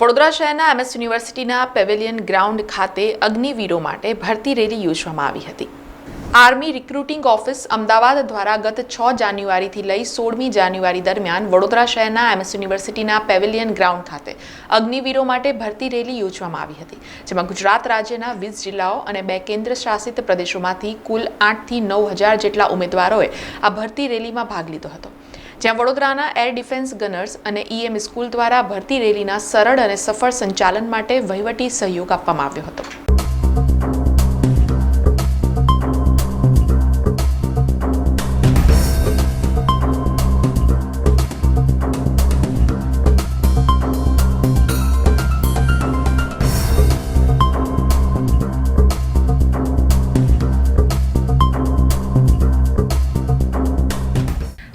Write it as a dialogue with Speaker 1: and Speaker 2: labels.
Speaker 1: વડોદરા શહેરના એમએસ યુનિવર્સિટીના pavilion ground ખાતે અગ્નિવીરો માટે ભરતી રેલી યોજવામાં આવી હતી. આર્મી રિક્રુટિંગ ઓફિસ અમદાવાદ દ્વારા ગત છ જાન્યુઆરીથી લઈ સોળમી જાન્યુઆરી દરમિયાન વડોદરા શહેરના એમએસ યુનિવર્સિટીના પેવેલિયન ગ્રાઉન્ડ ખાતે અગ્નિવીરો માટે ભરતી રેલી યોજવામાં આવી હતી, જેમાં ગુજરાત રાજ્યના વીસ જિલ્લાઓ અને બે કેન્દ્ર શાસિત પ્રદેશોમાંથી કુલ આઠથી નવ હજાર જેટલા ઉમેદવારોએ આ ભરતી રેલીમાં ભાગ લીધો હતો. જ્યાં વડોદરાના એર ડિફેન્સ ગનર્સ અને ઈએમ સ્કૂલ દ્વારા ભરતી રેલીના સરળ અને સફળ સંચાલન માટે વહીવટી સહયોગ આપવામાં આવ્યો હતો.